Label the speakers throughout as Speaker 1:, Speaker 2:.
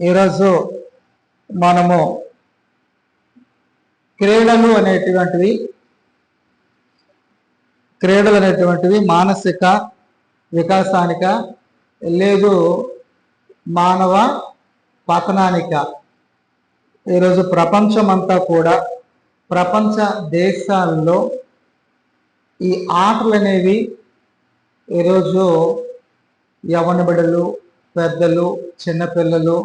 Speaker 1: ఈరోజు మనము క్రీడలు అనేటువంటివి క్రీడలు అనేటువంటివి మానసిక వికాసానిక లేదు మానవ పతనానిక. ఈరోజు ప్రపంచమంతా కూడా ప్రపంచ దేశాల్లో ఈ ఆటలు అనేవి ఈరోజు యవన బిడ్డలు పెద్దలు చిన్నపిల్లలు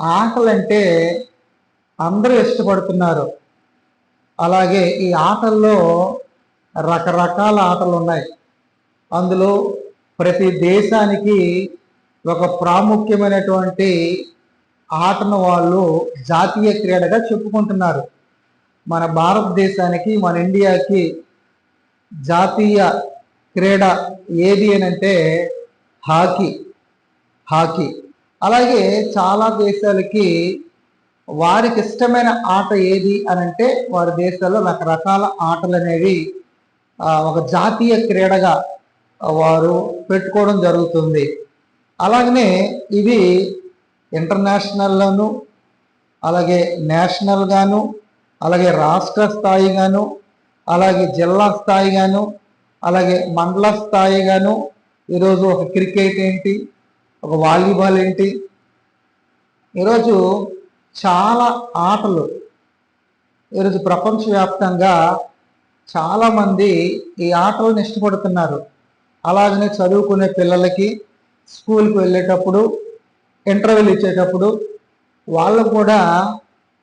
Speaker 1: ఆటలంటే అందరూ ఇష్టపడుతున్నారు. అలాగే ఈ ఆటల్లో రకరకాల ఆటలు ఉన్నాయి. అందులో ప్రతి దేశానికి ఒక ప్రాముఖ్యమైనటువంటి ఆటను వాళ్ళు జాతీయ క్రీడగా చెప్పుకుంటున్నారు. మన భారతదేశానికి మన ఇండియాకి జాతీయ క్రీడ ఏది అని అంటే హాకీ. హాకీ. అలాగే చాలా దేశాలకి వారికి ఇష్టమైన ఆట ఏది అని అంటే వారి దేశాల్లో రకరకాల ఆటలు అనేవి ఒక జాతీయ క్రీడగా వారు పెట్టుకోవడం జరుగుతుంది. అలాగనే ఇది ఇంటర్నేషనల్లోను అలాగే నేషనల్గాను అలాగే రాష్ట్ర స్థాయిగాను అలాగే జిల్లా స్థాయిగాను అలాగే మండల స్థాయిగాను ఈరోజు ఒక క్రికెట్ ఏంటి ఒక వాలీబాల్ ఏంటి? ఈరోజు చాలా ఆటలు. ఈరోజు ప్రపంచవ్యాప్తంగా చాలామంది ఈ ఆటలను ఇష్టపడుతున్నారు. అలాగనే చదువుకునే పిల్లలకి స్కూల్కి వెళ్ళేటప్పుడు ఇంటర్వ్యూలు ఇచ్చేటప్పుడు వాళ్ళకు కూడా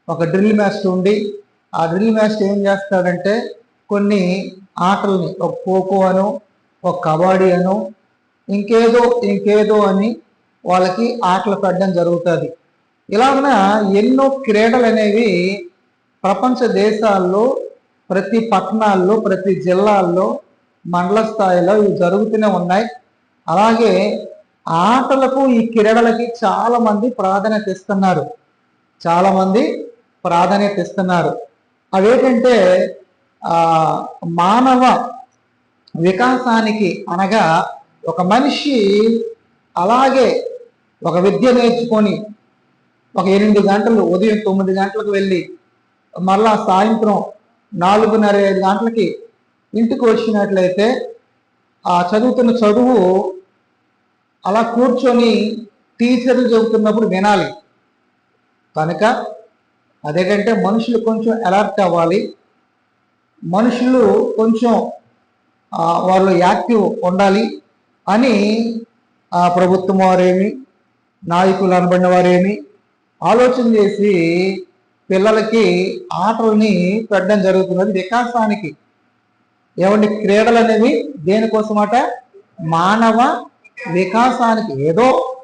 Speaker 1: ఒక డ్రిల్ మ్యాస్టర్ ఉండి ఆ డ్రిల్ మ్యాస్టర్ ఏం చేస్తాడంటే కొన్ని ఆటల్ని ఒక ఖోఖో అను ఒక కబడ్డీ అను ఇంకేదో ఇంకేదో అని వాళ్ళకి ఆటలు పెట్టడం జరుగుతుంది. ఇలాగన ఎన్నో క్రీడలు అనేవి ప్రపంచ దేశాల్లో ప్రతి పట్టణాల్లో ప్రతి జిల్లాల్లో మండల స్థాయిలో ఇవి జరుగుతూనే ఉన్నాయి. అలాగే ఆటలకు ఈ క్రీడలకి చాలామంది ప్రాధాన్యత ఇస్తున్నారు. చాలామంది ప్రాధాన్యత ఇస్తున్నారు. అవేంటంటే మానవ వికాసానికి అనగా ఒక మనిషి అలాగే ఒక విద్య నేర్చుకొని ఒక ఎనిమిది గంటలు ఉదయం తొమ్మిది గంటలకు వెళ్ళి మరలా సాయంత్రం నాలుగున్నర ఐదు గంటలకి ఇంటికి వచ్చినట్లయితే ఆ చదువుతున్న చదువు అలా కూర్చొని టీచర్లు చెబుతున్నప్పుడు వినాలి. కనుక అదేకంటే మనుషులు కొంచెం అలర్ట్ అవ్వాలి. మనుషులు కొంచెం వాళ్ళు యాక్టివ్ ఉండాలి అని ఆ ప్రభుత్వం వారేమి నాయకులు అనబడిన వారేమి ఆలోచన చేసి పిల్లలకి ఆటలని పెట్టడం జరుగుతున్నది వికాసానికి. ఏమండి క్రీడలు అనేవి దేనికోసమట? మానవ వికాసానికి. ఏదో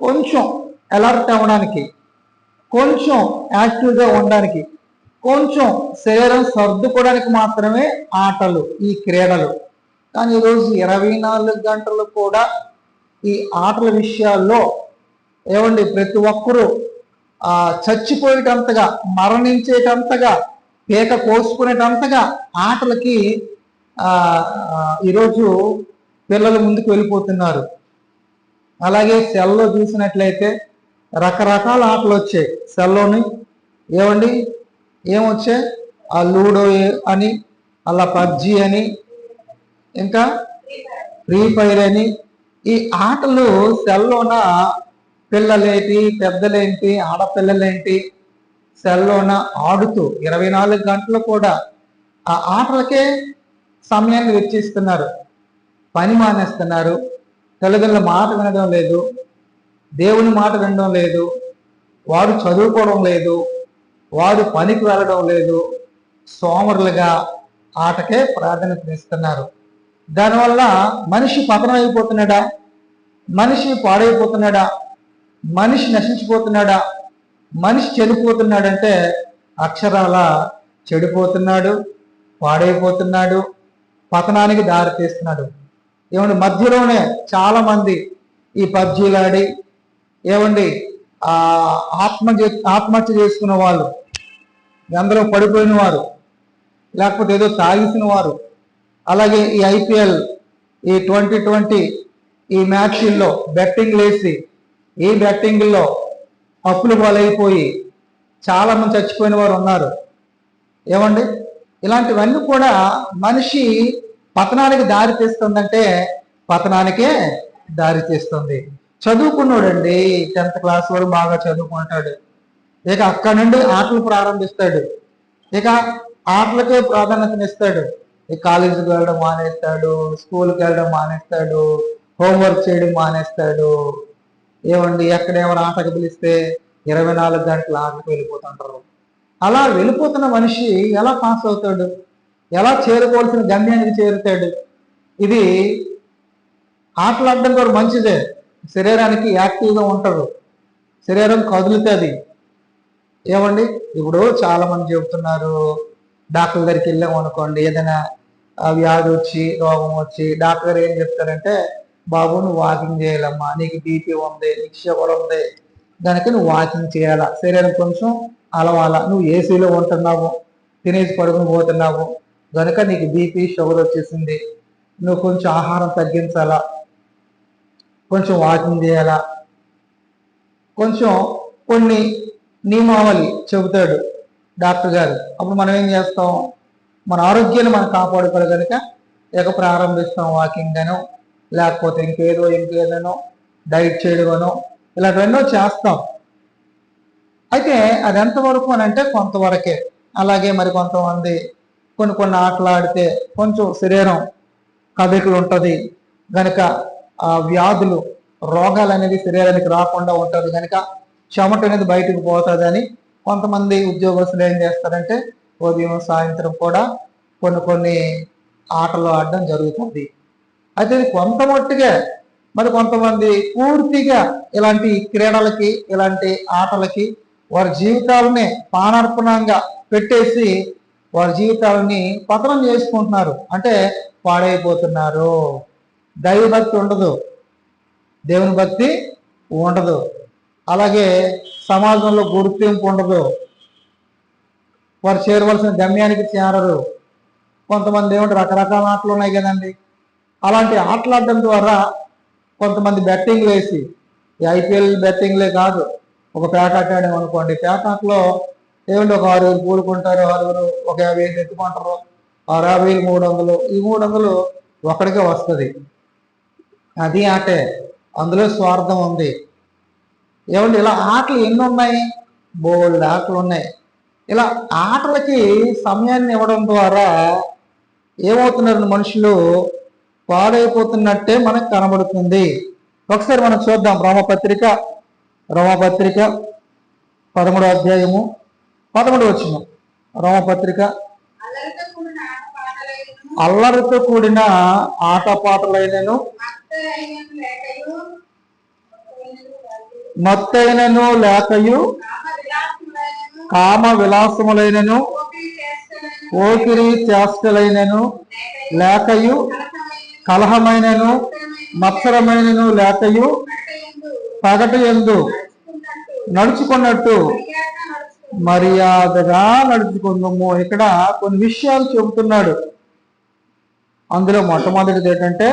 Speaker 1: కొంచెం అలర్ట్ అవ్వడానికి కొంచెం యాక్టివ్గా ఉండడానికి కొంచెం శరీరం సర్దుకోవడానికి మాత్రమే ఆటలు ఈ క్రీడలు. కానీ ఈరోజు ఇరవై నాలుగు గంటలు కూడా ఈ ఆటల విషయాల్లో ఏమండి ప్రతి ఒక్కరూ చచ్చిపోయేటంతగా మరణించేటంతగా పేక కోసుకునేటంతగా ఆటలకి ఈరోజు పిల్లలు ముందుకు వెళ్ళిపోతున్నారు. అలాగే సెల్లో చూసినట్లయితే రకరకాల ఆటలు వచ్చాయి. సెల్లోని ఏమండి ఏమొచ్చాయి? ఆ లూడో అని అలా పబ్జి అని ఇంకా ఫ్రీ ఫైర్ అని ఈ ఆటలు సెల్లోన పిల్లలేంటి పెద్దలేంటి ఆడపిల్లలేంటి? సెల్లోన ఆడుతూ ఇరవై నాలుగు గంటలు కూడా ఆ ఆటలకే సమయాన్ని వెచ్చిస్తున్నారు. పని మానేస్తున్నారు. తల్లిదండ్రుల మాట వినడం లేదు. దేవుని మాట వినడం లేదు. వారు చదువుకోవడం లేదు. వారు పనికి వెళ్ళడం లేదు. సోమరులుగా ఆటకే ప్రాధాన్యత ఇస్తున్నారు. దానివల్ల మనిషి పతనం అయిపోతున్నాడా? మనిషి పాడైపోతున్నాడా? మనిషి నశించిపోతున్నాడా? మనిషి చెడిపోతున్నాడంటే అక్షరాల చెడిపోతున్నాడు పాడైపోతున్నాడు పతనానికి దారి తీస్తున్నాడు ఏమండి మధ్యలోనే చాలా మంది ఈ పబ్జీలు ఆడి ఏమండి ఆత్మ ఆత్మహత్య చేసుకున్న వాళ్ళు అందరూ పడిపోయిన వారు లేకపోతే ఏదో తాగిసిన వారు అలాగే ఈ ఐపీఎల్ ఈ ట్వంటీ ట్వంటీ ఈ మ్యాచ్ల్లో బెట్టింగ్ లేసి ఈ బెట్టింగ్లో అప్పులు పాలైపోయి చాలా మంది చచ్చిపోయిన వారు ఉన్నారు. ఏమండి? ఇలాంటివన్నీ కూడా మనిషి పతనానికి దారి తీస్తుందంటే పతనానికే దారి తీస్తుంది. చదువుకున్నాడండి టెన్త్ క్లాస్ వరకు బాగా చదువుకుంటాడు. ఇక అక్కడ నుండి ఆటలు ప్రారంభిస్తాడు. ఇక ఆటలకే ప్రాధాన్యతనిస్తాడు. కాలేజీకి వెళ్ళడం మానేస్తాడు స్కూల్కి వెళ్ళడం మానేస్తాడు హోంవర్క్ చేయడం మానేస్తాడు. ఏమండి ఎక్కడేమైనా ఆటకు పిలిస్తే ఇరవై నాలుగు గంటలు ఆటకు వెళ్ళిపోతుంటారు. అలా వెళ్ళిపోతున్న మనిషి ఎలా పాస్ అవుతాడు? ఎలా చేరుకోవాల్సిన గమ్యానికి చేరుతాడు? ఇది ఆటలాడడం కూడా మంచిదే. శరీరానికి యాక్టివ్గా ఉంటారు. శరీరం కదులుతుంది. ఏమండి? ఇప్పుడు చాలామంది చెబుతున్నారు డాక్టర్ దగ్గరికి వెళ్ళాం అనుకోండి ఏదైనా వ్యాధి వచ్చి రోగం వచ్చి డాక్టర్ గారు ఏం చెప్తారంటే బాబు నువ్వు వాకింగ్ చేయాలమ్మా నీకు బీపీ ఉంది నీకు షుగర్ ఉంది దానికి నువ్వు వాకింగ్ చేయాలా? శరీరం కొంచెం అలవాల? నువ్వు ఏసీలో ఉంటున్నావు తినేసి పడుకుని పోతున్నావు కనుక నీకు బీపీ షుగర్ వచ్చేసింది. నువ్వు కొంచెం ఆహారం తగ్గించాలా? కొంచెం వాకింగ్ చేయాలా? కొంచెం కొన్ని నియమావళి చెబుతాడు డాక్టర్ గారు. అప్పుడు మనం ఏం చేస్తాం? మన ఆరోగ్యాన్ని మనం కాపాడుకోవాలి కనుక ఇక ప్రారంభిస్తాం వాకింగ్ అనో లేకపోతే ఇంకేదో ఇంకేదనో డైట్ చేయడమనో ఇలాంటివన్నో చేస్తాం. అయితే అది ఎంతవరకు అని అంటే కొంతవరకే. అలాగే మరి కొంతమంది కొన్ని కొన్ని ఆటలు ఆడితే కొంచెం శరీరం కదలికలు ఉంటుంది. కనుక ఆ వ్యాధులు రోగాలు అనేది శరీరానికి రాకుండా ఉంటుంది. కనుక చెమట అనేది బయటకు పోతుందని కొంతమంది ఉద్యోగస్తులు ఏం చేస్తారంటే ఉదయం సాయంత్రం కూడా కొన్ని కొన్ని ఆటలు ఆడడం జరుగుతుంది. అయితే కొంత మట్టుగా మరి కొంతమంది పూర్తిగా ఇలాంటి క్రీడలకి ఇలాంటి ఆటలకి వారి జీవితాలని పానార్పణంగా పెట్టేసి వారి జీవితాలని పతనం చేసుకుంటున్నారు. అంటే పాడైపోతున్నారు. దైవభక్తి ఉండదు. దేవుని భక్తి ఉండదు. అలాగే సమాజంలో గుర్తింపు ఉండదు. వారు చేరవలసిన గమ్యానికి చేరరు. కొంతమంది ఏమంటే రకరకాల ఆటలు ఉన్నాయి కదండి. అలాంటి ఆటలు ద్వారా కొంతమంది బెట్టింగ్ వేసి ఐపీఎల్ బెట్టింగ్లే కాదు. ఒక పేట ఆడాం అనుకోండి. ఆటలో ఏమంటే ఒక ఆరుగురు కూడుకుంటారు ఆరుగురు ఒక యాభై వేలు ఎత్తుకుంటారు ఆరు యాభై వేలు మూడు వందలు. ఈ మూడు వందలు ఒకడికే వస్తుంది. అది ఆటే. అందులో స్వార్థం ఉంది. ఏమండి? ఇలా ఆటలు ఎన్ని ఉన్నాయి? బోల్డ్ ఆటలు ఉన్నాయి. ఇలా ఆటలకి సమయాన్ని ఇవ్వడం ద్వారా ఏమవుతున్నారు మనుషులు? పాడైపోతున్నట్టే మనకు కనబడుతుంది. ఒకసారి మనం చూద్దాం. రోమపత్రిక రోమపత్రిక పదమూడో అధ్యాయము పదమూడు వచ్చిన రోమపత్రిక.
Speaker 2: అల్లరితో కూడిన ఆటపాటలైనను,
Speaker 1: అల్లరితో మత్తైనను లేకయు కామ విలాసములైనను
Speaker 2: ఓపిరి చేష్టలైనను,
Speaker 1: ఓకిరి చేష్టలైనను
Speaker 2: లేకయు, కలహమైనను, మత్సరమైనను,
Speaker 1: లేకయు పగటి ఎందు
Speaker 2: నడుచుకున్నట్టు
Speaker 1: మర్యాదగా నడుచుకుందాము. ఇక్కడ కొన్ని విషయాలు చెబుతున్నాడు. అందులో మొట్టమొదటిది ఏంటంటే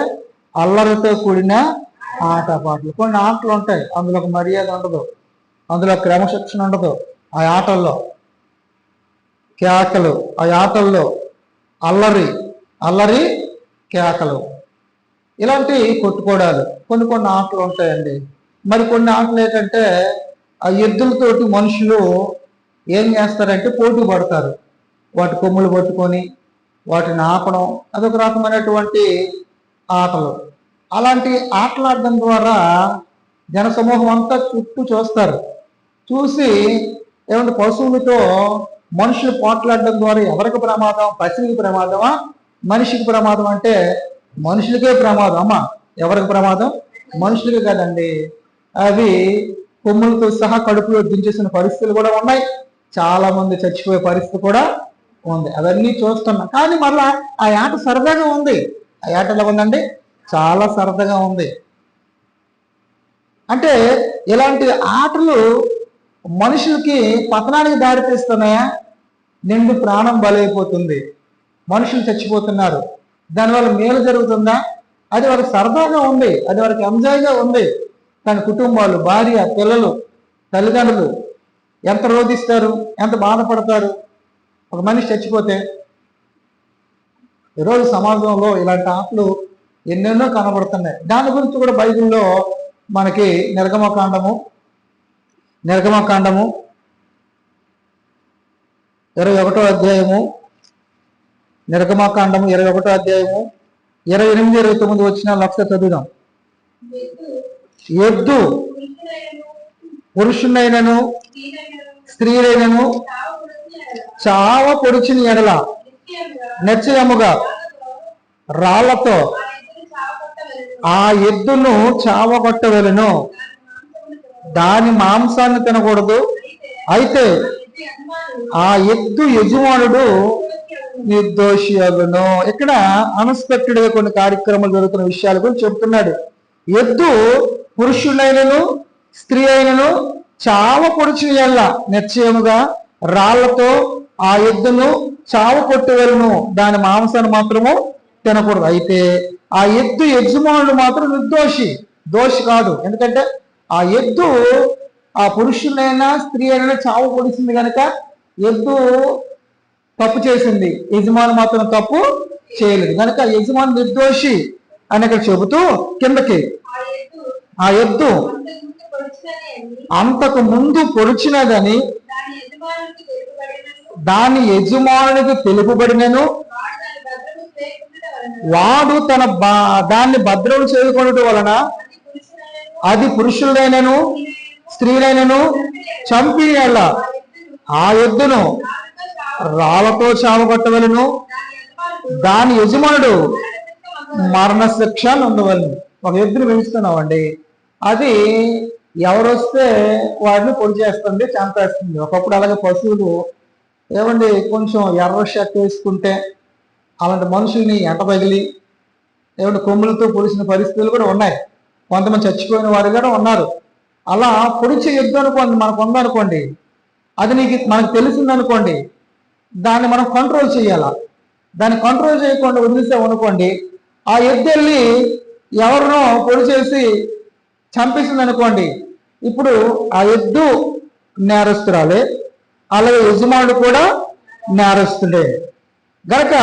Speaker 1: అల్లరితో కూడిన ఆటపాటలు. కొన్ని ఆటలు ఉంటాయి అందులో మర్యాద ఉండదు. అందులో క్రమశిక్షణ ఉండదు. ఆ ఆటల్లో. కేకలు. ఆ ఆటల్లో అల్లరి. అల్లరి కేకలు. ఇలాంటి కొట్టుకోవడాలు కొన్ని కొన్ని ఆటలు ఉంటాయండి. మరి కొన్ని ఆటలు ఏంటంటే ఆ ఎద్దులతోటి మనుషులు ఏం చేస్తారంటే పోటీ పడతారు. వాటి కొమ్ములు పట్టుకొని వాటిని ఆపడం అదొక రకమైనటువంటి ఆటలు. అలాంటి ఆటలు ఆడడం ద్వారా జనసమూహం అంతా చుట్టూ చూస్తారు. చూసి ఏమంటే పశువులతో మనుషులు పోట్లాడడం ద్వారా ఎవరికి ప్రమాదం? పశువుకి ప్రమాదమా? మనిషికి ప్రమాదం అంటే మనుషులకే ప్రమాదం. అమ్మా ఎవరికి ప్రమాదం? మనుషులకే కదండి. అవి కొమ్ములతో సహా కడుపులో దించేసిన పరిస్థితులు కూడా ఉన్నాయి. చాలా మంది చచ్చిపోయే పరిస్థితి కూడా ఉంది. అవన్నీ చూస్తున్నాం. కానీ మళ్ళా ఆ ఆట సరదాగా ఉంది. ఆ ఆట ఎలా ఉందండి? చాలా సరదాగా ఉంది. అంటే ఇలాంటి ఆటలు మనుషులకి పతనానికి దారి తీస్తున్నాయా? నిండు ప్రాణం బలైపోతుంది. మనుషులు చచ్చిపోతున్నారు. దానివల్ల మేలు జరుగుతుందా? అది వాళ్ళకి సరదాగా ఉంది. అది వాళ్ళకి ఎంజాయ్గా ఉంది. కానీ కుటుంబాలు భార్య పిల్లలు తల్లిదండ్రులు ఎంత రోధిస్తారు? ఎంత బాధపడతారు? ఒక మనిషి చచ్చిపోతే ఈరోజు సమాజంలో ఇలాంటి ఆటలు ఎన్నెన్నో కనబడుతున్నాయి. దాని గురించి కూడా బైబిల్లో మనకి నిర్గమకాండము నిర్గమకాండము ఇరవై ఒకటో అధ్యాయము. నిర్గమకాండము ఇరవై ఒకటో అధ్యాయము. ఇరవై ఎనిమిది ఇరవై తొమ్మిది వచ్చిన లక్ష చదువుదాం.
Speaker 2: ఎద్దు
Speaker 1: పురుషునైనను
Speaker 2: స్త్రీలైనను
Speaker 1: చావ పొడిచిన ఎడల
Speaker 2: నిత్యముగా
Speaker 1: నిశ్చయముగా రాళ్ళతో
Speaker 2: ఆ ఎద్దును చావకొట్టవలెను.
Speaker 1: ఆ ఎద్దును చావగొట్టవలను.
Speaker 2: దాని
Speaker 1: మాంసాన్ని తినకూడదు.
Speaker 2: అయితే ఆ ఎద్దు యజమానుడు
Speaker 1: నిర్దోషి అగును. ఇక్కడ అన్ఎక్స్పెక్టెడ్గా కొన్ని కార్యక్రమాలు జరుగుతున్న విషయాల గురించి చెప్తున్నాడు. ఎద్దు పురుషులైనను స్త్రీ అయినను చావ పొడిచిన నిశ్చయముగా రాళ్ళతో ఆ ఎద్దును చావ కొట్టువలను దాని మాంసాన్ని మాత్రము తినకూడదు. అయితే ఆ ఎద్దు యజమానుడు మాత్రం నిర్దోషి. దోషి కాదు. ఎందుకంటే ఆ ఎద్దు ఆ పురుషులైనా స్త్రీ అయినా చావు పొడిచింది కనుక ఎద్దు తప్పు చేసింది. యజమాని మాత్రం తప్పు చేయలేదు. కనుక యజమాని నిర్దోషి అని ఇక్కడ చెబుతూ కిందకి
Speaker 2: ఆ ఎద్దు
Speaker 1: అంతకు ముందు పొడిచినదని
Speaker 2: దాని యజమానునికి తెలుపబడినను
Speaker 1: యజమానునికి
Speaker 2: వాడు
Speaker 1: వాడు తన బా- దాన్ని భద్రం చేయకుండా వలన
Speaker 2: అది
Speaker 1: పురుషులైనను స్త్రీలైనను చంపినేళ్ళ
Speaker 2: ఆ ఎద్దును
Speaker 1: ఆ ఎద్దును
Speaker 2: రాళ్ళతో
Speaker 1: రాళ్ళతో చావగొట్టవలను
Speaker 2: దాని యజమానుడు మరణశిక్ష
Speaker 1: మరణశిక్ష ఒక ఎద్దును పెంచుతున్నామండి. అది ఎవరొస్తే వాడిని పొడి చేస్తుంది చంపేస్తుంది. ఒకప్పుడు అలాగే పశువులు ఏమండి కొంచెం ఎర్ర షర్ట్ వేసుకుంటే అలాంటి మనుషుల్ని ఎంట పగిలి ఏమంటే కొమ్ములతో పొడిచిన పరిస్థితులు కూడా ఉన్నాయి. కొంతమంది చచ్చిపోయిన వారు కూడా ఉన్నారు. అలా పొడిచే యుద్ధం అనుకోండి మనకు ఉందనుకోండి అది నీకు మనకు తెలిసిందనుకోండి దాన్ని మనం కంట్రోల్ చేయాలా? దాన్ని కంట్రోల్ చేయకుండా వదిలేసాం అనుకోండి ఆ ఎద్దు వెళ్ళి ఎవరినో పొడి చేసి చంపేసింది అనుకోండి. ఇప్పుడు ఆ ఎద్దు నేరస్తురాలే అలాగే యజమానుడు కూడా నేరస్తుడే. గనక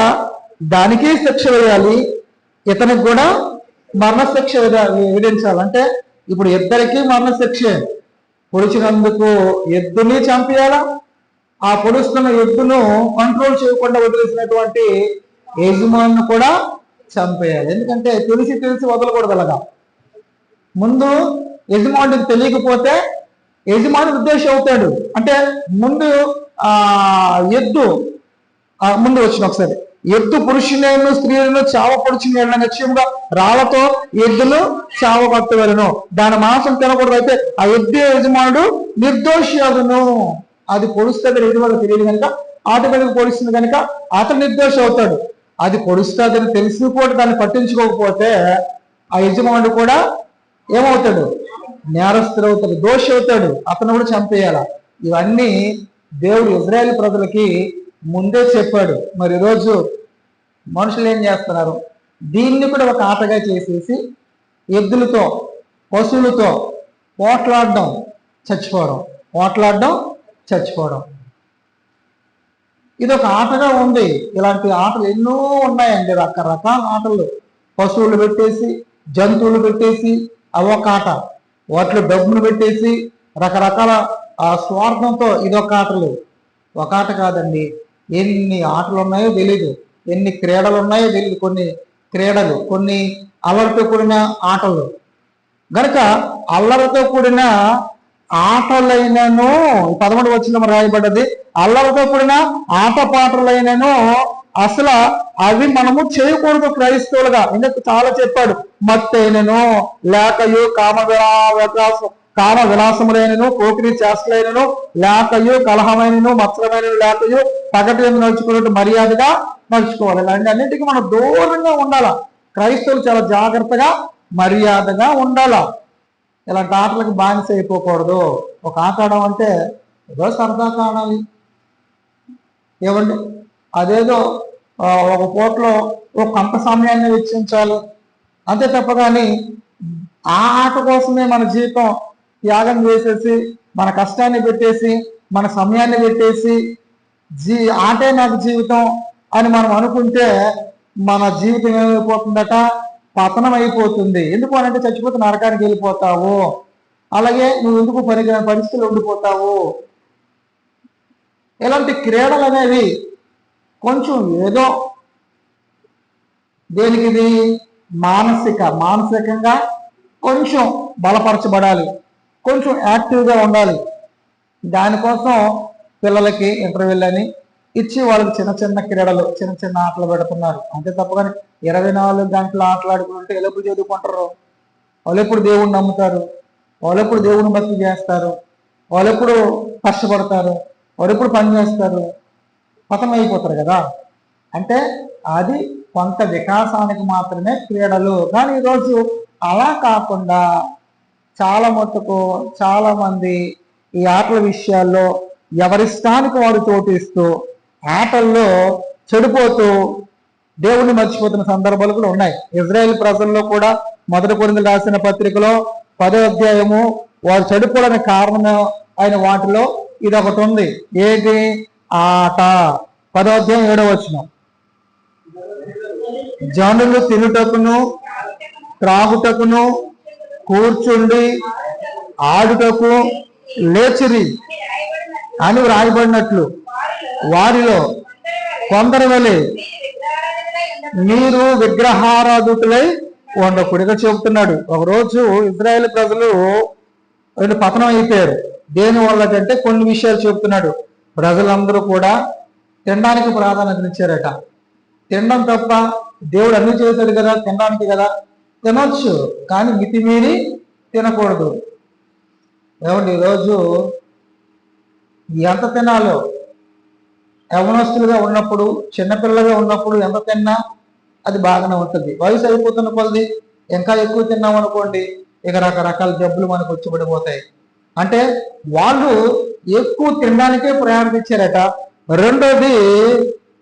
Speaker 1: దానికి శిక్ష వేయాలి ఇతనికి కూడా మరణశిక్ష విధించాలంటే ఇప్పుడు ఇద్దరికి మరణశిక్షే. పొడిచినందుకు ఎద్దుని చంపేయాలా? ఆ పొడుస్తున్న ఎద్దును కంట్రోల్ చేయకుండా వదిలేసినటువంటి యజమాని కూడా చంపేయాలి. ఎందుకంటే తెలిసి తెలిసి వదలకూడదు అలాగా ముందు యజమానికి తెలియకపోతే యజమాని ఉద్దేశం అవుతాడు. అంటే ముందు ఆ ఎద్దు ముందు వచ్చిన ఒకసారి. ఎద్దు పురుషులను స్త్రీలను చావ పొడిచిన లక్ష్యంగా రాళ్ళతో ఎద్దులు చావ కొట్టవలను. దాని మాంసం తినకూడదు అయితే ఆ ఎద్దు యజమానుడు నిర్దోషి అగును అది పొడుస్తుంది యజమానుడు తెలియదు కనుక ఆటోమేటిక్ పొడుస్తుంది కనుక అతను నిర్దోషి అవుతాడు. అది పొడుస్తుందని తెలిసి కూడా దాన్ని పట్టించుకోకపోతే ఆ యజమానుడు కూడా ఏమవుతాడు? నేరస్తుడు అవుతాడు దోషి అవుతాడు. అతను కూడా చంపేయాల. ఇవన్నీ దేవుడు ఇజ్రాయెల్ ప్రజలకి ముందే చెప్పాడు. మరి ఈరోజు మనుషులు ఏం చేస్తున్నారు? దీన్ని కూడా ఒక ఆటగా చేసేసి ఎద్దులతో పశువులతో పోట్లాడడం చచ్చిపోవడం పోట్లాడడం చచ్చిపోవడం. ఇది ఒక ఆటగా ఉంది. ఇలాంటి ఆటలు ఎన్నో ఉన్నాయండి. రకరకాల ఆటలు. పశువులు పెట్టేసి జంతువులు పెట్టేసి అవి ఒక ఆట వాటిలో డబ్బులు పెట్టేసి రకరకాల ఆ స్వార్థంతో ఇదొక ఆటలు. ఒక ఆట కాదండి. ఎన్ని ఆటలు ఉన్నాయో తెలీదు. ఎన్ని క్రీడలు ఉన్నాయో తెలియదు కొన్ని క్రీడలు కొన్ని అల్లరితో కూడిన ఆటలు. గనక అల్లరితో కూడిన ఆటలైనను పదమూడు వచ్చిన రాయబడ్డది అల్లరితో కూడిన ఆట పాటలైనను అసలు అవి మనము చేయకూడదు క్రైస్తవులుగా. ఎందుకు? చాలా చెప్పాడు. మత్తైనను లేకయు కామ విలా కామ విలాసములైనను పోకిరి చేష్టలైనను లేకయు కలహమైనను మత్సరమైనను లేకయు పగటి నడుచుకున్నట్టు మర్యాదగా నడుచుకోవాలి. ఇలాంటి అన్నింటికి మనం దూరంగా ఉండాల? క్రైస్తవులు చాలా జాగ్రత్తగా మర్యాదగా ఉండాల? ఇలాంటి ఆటలకు బానిస అయిపోకూడదు. ఒక ఆట ఆడడం అంటే ఏదో సరదాగా ఆడాలి ఏమండి అదేదో ఒక పూటలో ఒక కొంత సమయాన్ని వెచ్చించాలి. అంతే తప్ప కానీ ఆ ఆట కోసమే మన జీవితం త్యాగం చేసేసి మన కష్టాన్ని పెట్టేసి మన సమయాన్ని పెట్టేసి జీ ఆటే నాకు జీవితం అని మనం అనుకుంటే మన జీవితం ఏమైపోతుందట? పతనం అయిపోతుంది. ఎందుకు అనంటే చచ్చిపోతే నరకానికి వెళ్ళిపోతావు. అలాగే నువ్వు ఎందుకు పనికిరాని పరిస్థితులు ఉండిపోతావు? ఇలాంటి క్రీడలు అనేవి కొంచెం ఏదో దేనికిది మానసిక మానసికంగా కొంచెం బలపరచబడాలి. కొంచెం యాక్టివ్గా ఉండాలి. దానికోసం పిల్లలకి ఇంటర్వ్యూలు అని ఇచ్చి వాళ్ళకి చిన్న చిన్న క్రీడలు చిన్న చిన్న ఆటలు పెడుతున్నారు. అంతే తప్ప కానీ ఇరవై నాలుగు గంటలు ఆటలాడుకుంటే వాళ్ళు ఎప్పుడు చదువుకుంటారు? వాళ్ళు ఎప్పుడు దేవుణ్ణి నమ్ముతారు? వాళ్ళు ఎప్పుడు దేవుని భక్తి చేస్తారు? వాళ్ళు ఎప్పుడు కష్టపడతారు? వాళ్ళు ఎప్పుడు పని చేస్తారు? పతనం అయిపోతారు కదా? అంటే అది కొంత వికాసానికి మాత్రమే క్రీడలు. కానీ ఈరోజు అలా కాకుండా చాలా మట్టుకు చాలా మంది ఈ ఆటల విషయాల్లో ఎవరిష్టానికి వారు చోటిస్తూ ఆటల్లో చెడిపోతూ దేవుణ్ణి మర్చిపోతున్న సందర్భాలు కూడా ఉన్నాయి. ఇజ్రాయెల్ ప్రజల్లో కూడా మొదటి కొరింది రాసిన పత్రికలో పదో అధ్యాయము వారు చెడిపోవడానికి కారణం అయిన వాటిలో ఇది ఒకటి ఉంది. ఏది? ఆట. పదో అధ్యాయం ఏడో వచ్చిన జనులు తినుటకును త్రాగుటకును కూర్చుండి ఆడుటకు లేచిరి అని వ్రాయబడినట్లు వారిలో కొందరు వలె మీరు విగ్రహారాధుతులై ఉండకూడదు. చెబుతున్నాడు ఒకరోజు ఇజ్రాయేల్ ప్రజలు వీళ్ళు పతనం అయిపోయారు. దేని వల్లకంటే కొన్ని విషయాలు చెబుతున్నాడు. ప్రజలందరూ కూడా తినడానికి ప్రాధాన్యత ఇచ్చారట తినడం తప్ప దేవుడు అన్ని చేశాడు కదా తినడానికి కదా. తినొచ్చు కానీ మితిమీరి తినకూడదు. ఏమండి ఈరోజు ఎంత తినాలో? యవనస్తులుగా ఉన్నప్పుడు చిన్నపిల్లగా ఉన్నప్పుడు ఎంత తిన్నా అది బాగానే ఉంటుంది. వయసు అయిపోతున్న కొలది ఇంకా ఎక్కువ తిన్నాం అనుకోండి ఇక రకరకాల జబ్బులు మనకు వచ్చి పడిపోతాయి. అంటే వాళ్ళు ఎక్కువ తినడానికే ప్రయాణించారట. రెండోది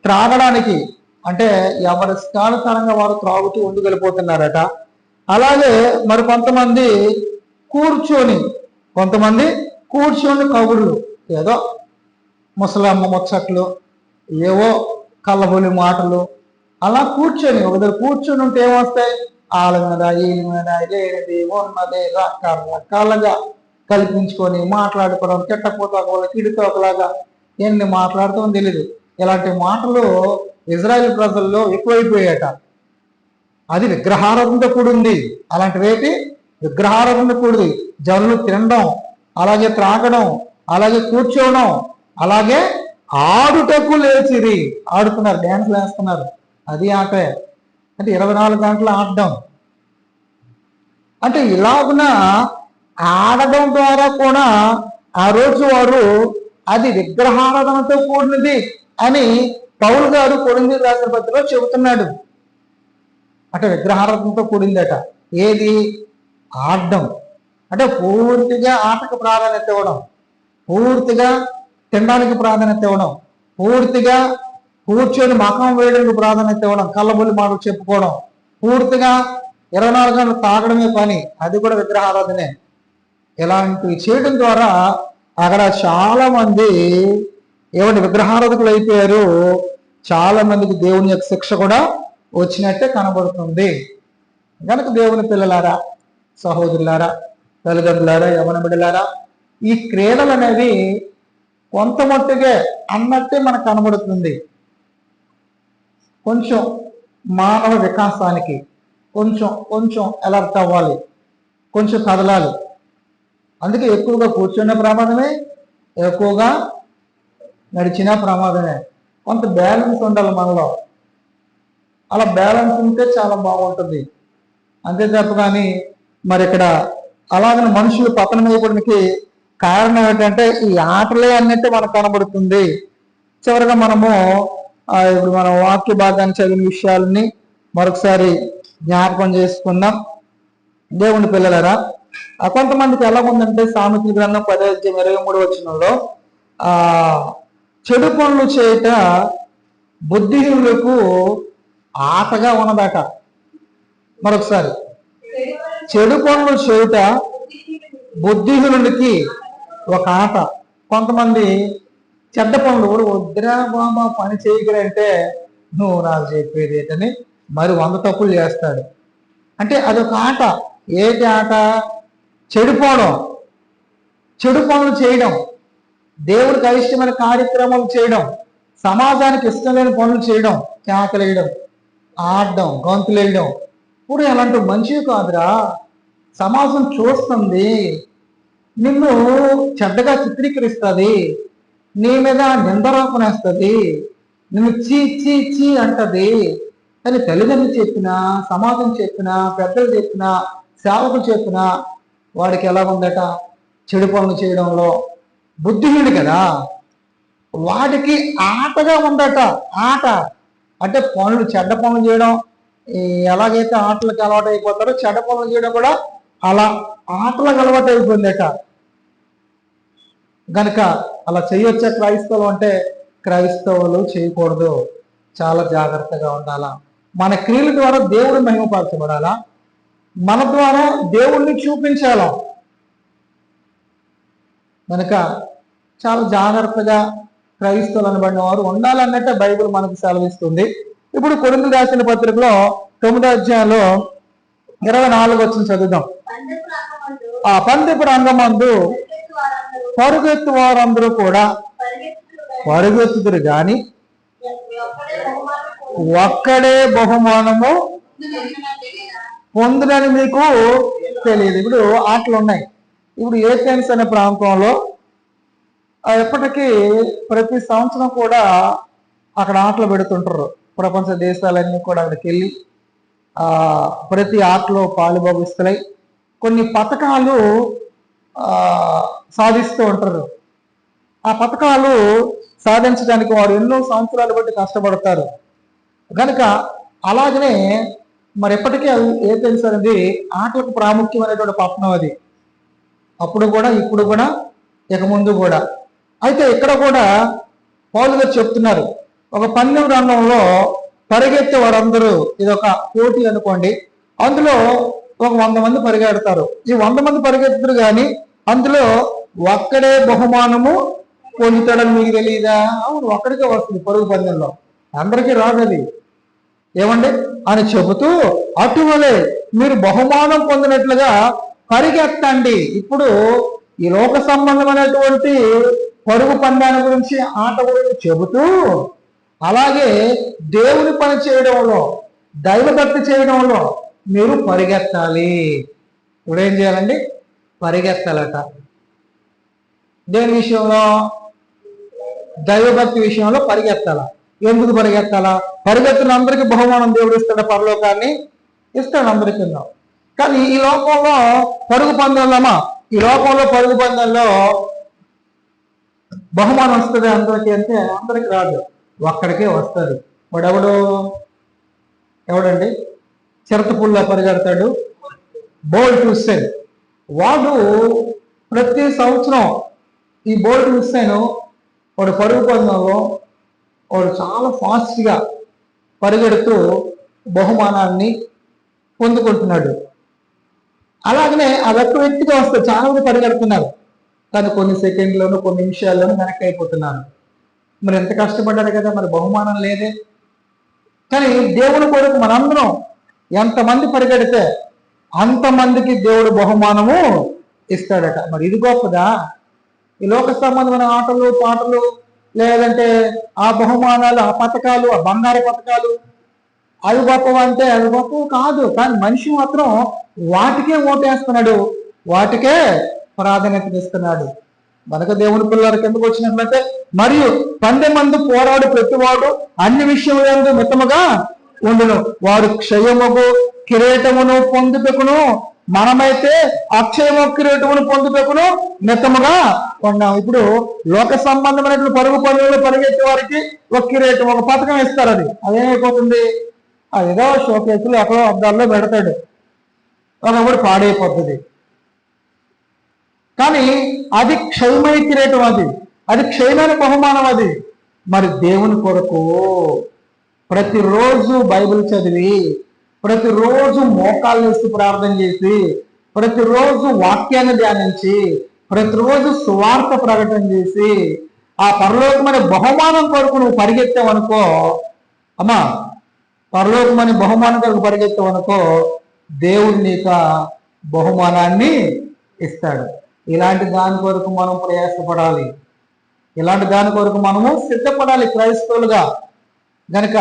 Speaker 1: త్రాగడానికి. అంటే ఎవరి స్థానస్థానంగా వారు త్రాగుతూ ఉండగలిపోతున్నారట అలాగే మరి కొంతమంది కూర్చొని కొంతమంది కూర్చొని కబుర్లు ఏదో ముసలమ్మ ముచ్చట్లు ఏవో కళ్ళబొలి మాటలు అలా కూర్చొని ఒక దగ్గర కూర్చొని ఉంటే ఏమొస్తాయి? వాళ్ళ మీద ఈయన మీద లేనిది ఉన్నది రకరకాలుగా కల్పించుకొని మాట్లాడుకోవడం తిట్టపోతా ఒకవేళ కిడితో ఒకలాగా ఎన్ని మాట్లాడుతామో తెలియదు ఇలాంటి మాటలు ఇజ్రాయెల్ ప్రజల్లో ఎక్కువైపోయాట అది విగ్రహారాధనతో కూడింది. అలాంటివేటి విగ్రహారాధనతో కూడింది. జనులు తినడం అలాగే త్రాగడం అలాగే కూర్చోవడం అలాగే ఆడుటకు లేచిరి. ఆడుతున్నారు డ్యాన్స్లు వేస్తున్నారు. అది ఆటే. అంటే ఇరవై నాలుగు గంటలు ఆడడం. అంటే ఇలాగున ఆడడం ద్వారా కూడా ఆ రోజు వారు అది విగ్రహారాధనతో కూడినది అని పౌలు గారు కొరింది రాసిన పత్రికలో చెబుతున్నాడు. అంటే విగ్రహారాధనతో కూడిందట. ఏది? ఆడడం అంటే పూర్తిగా ఆటకు ప్రాధాన్యత ఇవ్వడం. పూర్తిగా తినడానికి ప్రాధాన్యత ఇవ్వడం. పూర్తిగా కూర్చొని మకం వేయడానికి ప్రాధాన్యత ఇవ్వడం. కళ్ళబొల్లి మాటలు చెప్పుకోవడం. పూర్తిగా ఇరవై నాలుగు గంటలు తాగడమే పని. అది కూడా విగ్రహారాధనే. ఇలాంటివి చేయడం ద్వారా అక్కడ చాలా మంది ఏమంటే విగ్రహారాధకులు అయిపోయారు. చాలా మందికి దేవుని యొక్క శిక్ష కూడా వచ్చినట్టే కనబడుతుంది. కనుక దేవుని పిల్లలారా సహోదరులారా తల్లిదండ్రులారా యవన బిడ్డలారా ఈ క్రీడలు అనేవి కొంత మట్టుగా అన్నట్టే మనకు కనబడుతుంది. కొంచెం మానవ వికాసానికి కొంచెం కొంచెం అలర్ట్ అవ్వాలి. కొంచెం కదలాలి. అందుకే ఎక్కువగా కూర్చునే ప్రమాదమే ఎక్కువగా నడిచిన ప్రమాదమే. కొంత బ్యాలెన్స్ ఉండాలి మనలో. అలా బ్యాలెన్స్ ఉంటే చాలా బాగుంటుంది. అంతే తప్ప కానీ మరి ఇక్కడ అలాగని మనుషులు పతనం అయిపోవడానికి కారణం ఏంటంటే ఈ ఆటలే అన్నట్టు మనకు కనబడుతుంది. చివరిగా మనము ఇప్పుడు మనం వాక్య భాగాన్ని చదివిన విషయాలని మరొకసారి జ్ఞాపకం చేసుకుందాం. దేవుని పిల్లలరా ఆ, కొంతమందికి ఎలా ఉందంటే సామెతల గ్రంథం పదహాధ్యాయం ఇరవై మూడు వచ్చినంలో ఆ చెడు పనులు చేయట బుద్ధిహీనులకు ఆటగా ఉన్నదట. మరొకసారి. చెడు పనులు చేయుట బుద్ధిహీనులకి ఒక ఆట. కొంతమంది చెడ్డ పనులు కూడా వద్దురా పని చేయగలంటే నువ్వు నాకు చెప్పేది ఏంటని మరి వంద తప్పులు చేస్తాడు. అంటే అదొక ఆట. ఏంటి ఆట? చెడిపోవడం చెడు పనులు చేయడం. దేవుడికి అయిష్టమైన కార్యక్రమాలు చేయడం సమాజానికి ఇష్టం లేని పనులు చేయడం కేకలేయడం ఆడడం గొంతులేయడం. ఇప్పుడు అలాంటి మంచివి కాదురా. సమాజం చూస్తుంది. నిన్ను చెడ్డగా చిత్రీకరిస్తుంది. నీ మీద నిందరోపణేస్తుంది నిన్ను చీ చీ చీ అంటది. అని తల్లిదండ్రులు చెప్పినా సమాజం చెప్పినా పెద్దలు చెప్పినా సేవకులు చెప్పినా వాడికి ఎలా ఉందట? చెడు పనులు చేయడంలో బుద్ధిహీనుడు కదా. వాడికి ఆటగా ఉందట ఆట. అంటే పనులు చెడ్డ పనులు చేయడం ఎలాగైతే ఆటలకు అలవాటు అయిపోతారో చెడ్డ పనులు చేయడం కూడా అలా ఆటలకు అలవాటు అయిపోయిందట. గనక అలా చేయొచ్చా క్రైస్తవులు అంటే? క్రైస్తవులు చేయకూడదు. చాలా జాగ్రత్తగా ఉండాలా. మన క్రియల ద్వారా దేవుడు మహిమపరచబడాలా? మన ద్వారా దేవుణ్ణి చూపించాలా? కనుక చాలా జాగ్రత్తగా క్రైస్తవులు అనబడిన వారు ఉండాలన్నట్టే బైబిల్ మనకు సెలవిస్తుంది. ఇప్పుడు కొరింథీయులు రాసిన పత్రికలో తొమ్మిదో అధ్యాయంలో ఇరవై నాలుగు వచ్చిన చదువుదాం. ఆ పందిపు రంగమందు
Speaker 2: పరుగెత్తు వారందరూ
Speaker 1: కూడా
Speaker 2: పరిగెత్తులు
Speaker 1: పరుగెత్తుదురు గాని
Speaker 2: ఒక్కడే
Speaker 1: ఒక్కడే బహుమానము పొందునని మీకు తెలియదు. ఇప్పుడు ఆటలు ఉన్నాయి. ఇప్పుడు ఏథెన్స్ అనే ప్రాంతంలో ఎప్పటికీ ప్రతి సంవత్సరం కూడా అక్కడ ఆటలు పెడుతుంటారు. ప్రపంచ దేశాలన్నీ కూడా అక్కడికి వెళ్ళి ప్రతి ఆటలో పాలుభవిస్తున్నాయి కొన్ని పథకాలు సాధిస్తూ ఉంటారు. ఆ పథకాలు సాధించడానికి వారు ఎన్నో సంవత్సరాలు బట్టి కష్టపడతారు. కనుక అలాగనే మరి ఎప్పటికీ అది ఏథెన్స్ అనేది ఆటలకు ప్రాముఖ్యమైనటువంటి పట్టణం అది. అప్పుడు కూడా ఇప్పుడు కూడా ఇక ముందు కూడా. అయితే ఇక్కడ కూడా పౌలు గారు చెప్తున్నారు ఒక పందెం రంగంలో పరిగెత్తే వారందరూ ఇది ఒక పోటీ అనుకోండి అందులో ఒక వంద మంది పరిగెడతారు. ఈ వంద మంది పరిగెత్తుతారు కానీ అందులో ఒక్కడే బహుమానము పొందుతాడని మీకు తెలియదా అవును ఒక్కడికే వస్తుంది పరుగు పందెంలో. అందరికీ రాదు అది. ఏమండి? అని చెబుతూ అటువలే మీరు బహుమానం పొందినట్లుగా పరిగెత్తండి. ఇప్పుడు ఈ లోక సంబంధమైనటువంటి పరుగు పందాల గురించి ఆట గురించి చెబుతూ అలాగే దేవుని పని చేయడంలో దైవభక్తి చేయడంలో మీరు పరిగెత్తాలి. ఇప్పుడు ఏం చేయాలండి? పరిగెత్తాలట. దేని విషయంలో? దైవభక్తి విషయంలో పరిగెత్తాల. ఎందుకు పరిగెత్తాలా? పరిగెత్తిన అందరికీ బహుమానం దేవుడు ఇస్తాడు పరలోకాన్ని. ఇస్తాడు అందరికీ. కానీ ఈ లోకంలో పరుగు పందాలమ్మా. ఈ లోకంలో పరుగు పందాల్లో బహుమానం వస్తుంది అందరికీ అంటే అందరికి రాదు. ఒక్కడికే వస్తుంది. వాడెవడు? ఎవడండి? చిరతపుల్ల పరిగెడతాడు. Bolt Usain. వాడు ప్రతి సంవత్సరం ఈ బోల్ట్ హుస్సేన్ వాడు పరుగు పందంలో వాడు చాలా ఫాస్ట్గా పరిగెడుతూ బహుమానాన్ని పొందుకుంటున్నాడు. అలాగనే ఆ ఒక్క వ్యక్తిగా వస్తే చాలా మంది పరిగెడుతున్నారు. కానీ కొన్ని సెకండ్లోనూ కొన్ని నిమిషాల్లోనూ వెనక్కి అయిపోతున్నారు మరి ఎంత కష్టపడ్డారు కదా మరి బహుమానం లేదే. కానీ దేవుని కొరకు మనందరం ఎంతమంది పరిగెడితే అంతమందికి దేవుడు బహుమానము ఇస్తాడట. మరి ఇది గొప్పదా? ఈ లోక సంబంధమైన ఆటలు పాటలు లేదంటే ఆ బహుమానాలు ఆ పథకాలు ఆ బంగారు పథకాలు అవి గొప్పవి అంటే అవి గొప్పవి కాదు కానీ మనిషి మాత్రం వాటికే ఓటేస్తున్నాడు. వాటికే ప్రాధాన్యత ఇస్తున్నాడు. మనకు దేవుని పిల్లలకి ఎందుకు వచ్చినట్లయితే మరియు పందె మందు పోరాడు ప్రతివాడు అన్ని విషయంలో మితముగా ఉండును. వారు క్షయముకు కిరీటమును పొందుటకును మనమైతే అక్షయము కిరీటమును పొందుటకును మితముగా ఉన్నాం ఇప్పుడు లోక సంబంధమైనటువంటి పరుగు పనులు పరిగెత్తే వారికి ఒక కిరీటం ఒక పథకం ఇస్తారు అది. అదేమైపోతుంది? అది ఏదో షోకేసులు ఎక్కడో అద్దాల్లో పెడతాడు. ఒకప్పుడు పాడైపోతుంది. కానీ అది క్షయమైన కిరీటం అది. అది క్షయమైన బహుమానం అది. మరి దేవుని కొరకు ప్రతిరోజు బైబిల్ చదివి ప్రతిరోజు మోకాలు వేసి ప్రార్థన చేసి ప్రతిరోజు వాక్యాన్ని ధ్యానించి ప్రతిరోజు సువార్త ప్రకటన చేసి ఆ పరలోకమైన బహుమానం కొరకు నువ్వు పరిగెత్తావనుకో అమ్మా పరలోకమని బహుమానం కొరకు పరిగెత్తావనుకో దేవుడు నీకు బహుమానాన్ని ఇస్తాడు. ఇలాంటి దాని కొరకు మనం ప్రయాసపడాలి. ఇలాంటి దాని కొరకు మనము సిద్ధపడాలి క్రైస్తవులుగా. గనక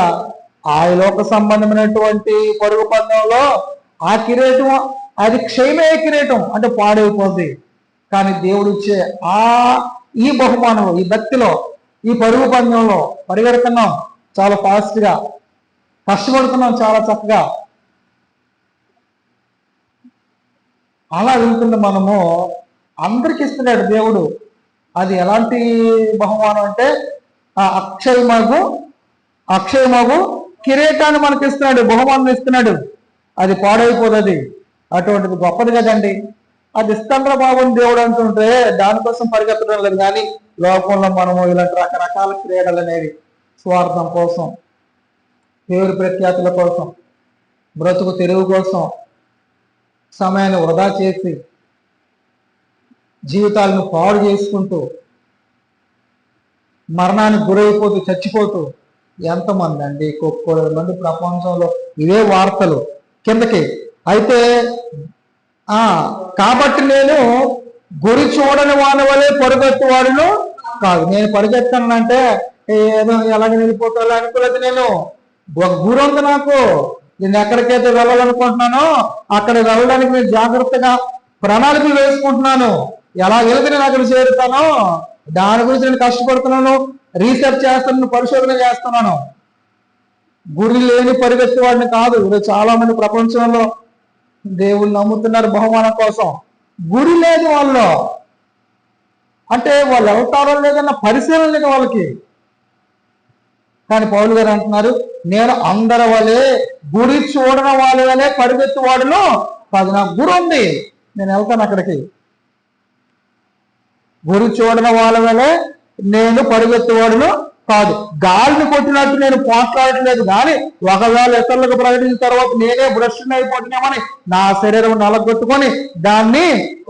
Speaker 1: ఆ లోక సంబంధమైనటువంటి పరుగు పందంలో ఆ కిరీటం అది క్షయమే కిరీటం అంటే పాడైపోద్ది. కానీ దేవుడు ఇచ్చే ఆ ఈ బహుమానం ఈ భక్తిలో ఈ పరుగు పందంలో పరిగెడుతున్నాం. చాలా ఫాస్ట్గా. కష్టపడుతున్నాం చాలా చక్కగా. అలా వెళ్తున్న మనము అందరికి ఇస్తున్నాడు దేవుడు. అది ఎలాంటి బహుమానం అంటే ఆ అక్షయమగు అక్షయమగు కిరీటాన్ని మనకి ఇస్తున్నాడు బహుమానం ఇస్తున్నాడు. అది పాడైపోతుంది అటువంటిది గొప్పది కదండి. అది ఇస్తాండ్రా బాబుని దేవుడు అంటుంటే దానికోసం పరిగెత్తడం లేదు కానీ లోకంలో మనము ఇలాంటి రకరకాల క్రీడలు అనేవి స్వార్థం కోసం పేరు ప్రఖ్యాతుల కోసం బ్రతుకు తెరువు కోసం సమయాన్ని వృధా చేసి జీవితాలను పాడు చేసుకుంటూ మరణానికి గురైపోతూ చచ్చిపోతూ ఎంతమంది అండి కోటి మంది ప్రపంచంలో ఇవే వార్తలు. కిందకి అయితే ఆ కాబట్టి నేను గురి చూడని వాని వలె పరుగెత్తు వాడును కాదు. నేను పరుగెత్తానంటే ఏదో ఎలాగ వెళ్ళిపోతా అనుకోలేదు నేను. ఒక గురి ఉంది నాకు. నేను ఎక్కడికైతే వెళ్ళాలనుకుంటున్నానో అక్కడ వెళ్ళడానికి నేను జాగ్రత్తగా ప్రణాళికలు వేసుకుంటున్నాను. ఎలా వెళ్తే నేను అక్కడ చేరుతానో దాని గురించి నేను కష్టపడుతున్నాను. రీసెర్చ్ చేస్తున్నాను పరిశోధన చేస్తున్నాను. గురి లేని పరిగెత్తేవాడిని కాదు. ఈరోజు చాలా మంది ప్రపంచంలో దేవుళ్ళు నమ్ముతున్నారు బహుమానం కోసం. గురి లేదు వాళ్ళు. అంటే వాళ్ళు వెళ్తారో లేదన్న పరిశీలన లేదు వాళ్ళకి. కానీ పౌలు గారు అంటున్నారు నేను అందరి వలె గురి చూడని వాళ్ళ వలె పరిగెత్తు వాడును కాదు నాకు గురి ఉంది. నేను వెళ్తాను అక్కడికి. గురి చూడని వాళ్ళ వలె నేను పరిగెత్తువాడును కాదు. గాలిని కొట్టినట్టు నేను పోట్లాడట్లేదు కానీ ఒకవేళ ఇతరులకు ప్రకటించిన తర్వాత నేనే బ్రష్ అయిపోతున్నామని నా శరీరం నలగొట్టుకొని దాన్ని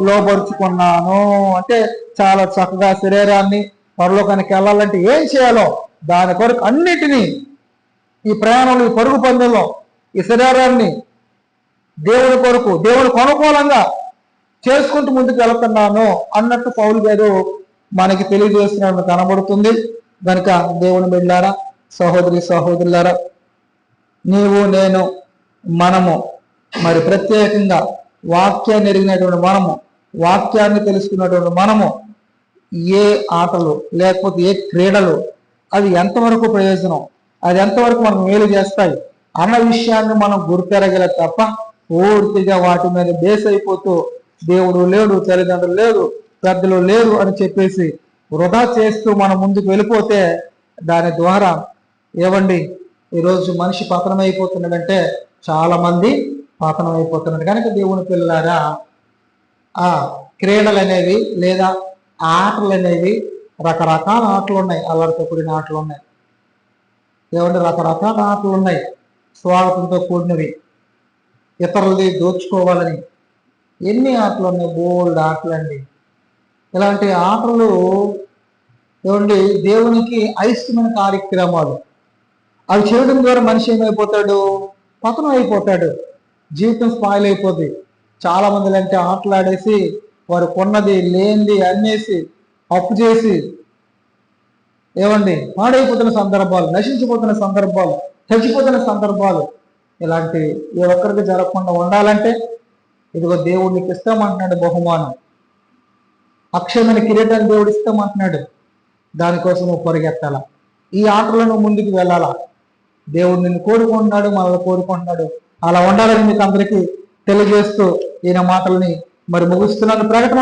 Speaker 1: లోపరుచుకున్నాను అంటే చాలా చక్కగా శరీరాన్ని పరలోకానికి వెళ్ళాలంటే ఏం చేయాలో దాని కొరకు అన్నిటినీ ఈ ప్రయాణంలో ఈ పరుగు పందెంలో ఈ శరీరాన్ని దేవుని కొరకు దేవుడికి అనుకూలంగా చేసుకుంటూ ముందుకు వెళుతున్నాను అన్నట్టు పౌలు గారు మనకి తెలియజేస్తున్నట్టు కనబడుతుంది. కనుక దేవుని బిడ్డారా సహోదరి సహోదరులారా నీవు నేను మనము మరి ప్రత్యేకంగా వాక్యాన్ని ఎరిగినటువంటి మనము వాక్యాన్ని తెలుసుకున్నటువంటి మనము ఏ ఆటలు లేకపోతే ఏ క్రీడలు అవి ఎంతవరకు ప్రయోజనం? అది ఎంతవరకు మనకు మేలు చేస్తాయి? అన్న విషయాన్ని మనం గుర్తెరగల తప్ప పూర్తిగా వాటి మీద బేస్ అయిపోతూ దేవుడు లేడు తల్లిదండ్రులు లేడు పెద్దలు లేరు అని చెప్పేసి వృధా చేస్తూ మనం ముందుకు వెళ్ళిపోతే దాని ద్వారా ఏవండి? ఈరోజు మనిషి పతనం అయిపోతున్నాడంటే చాలా మంది పతనం అయిపోతున్నారు కనుక దేవుని పిల్లలారా ఆ క్రీడలు అనేవి లేదా ఆటలు అనేవి రకరకాల ఆటలు ఉన్నాయి అల్లరితో కూడిన ఆటలు ఉన్నాయి ఏమంటే రకరకాల ఆటలు ఉన్నాయి స్వాగతంతో కూడినవి. ఇతరులది దోచుకోవాలని. ఎన్ని ఆటలు ఉన్నాయి బోల్డ్ ఆటలు అండి ఇలాంటి ఆటలు ఏమండి దేవునికి అయిష్టమైన కార్యక్రమాలు. అవి చేయడం ద్వారా మనిషి ఏమైపోతాడు? పతనం అయిపోతాడు. జీవితం స్పాయిల్ అయిపోద్ది. చాలా మంది అంటే ఆటలు ఆడేసి వారు కొన్నది లేనిది అమ్మేసి అప్పు చేసి ఏమండి? పాడైపోతున్న సందర్భాలు నశించిపోతున్న సందర్భాలు చచ్చిపోతున్న సందర్భాలు ఇలాంటివి ఏ ఒక్కరికి జరగకుండా ఉండాలంటే ఇదిగో దేవుడు నీకు ఇస్తామంటున్నాడు బహుమానం. అక్షయమైన కిరీటాన్ని దేవుడు ఇస్తామంటున్నాడు. దానికోసం నువ్వు పరిగెత్తాలా? ఈ ఆటలో నువ్వు ముందుకు వెళ్ళాలా? దేవుడు నిన్ను కోరుకుంటున్నాడు మనల్ని కోరుకుంటున్నాడు. అలా ఉండాలని మీకు అందరికీ తెలియజేస్తూ ఈయన మాటల్ని మరి ముగిస్తున్నాను. ప్రకటన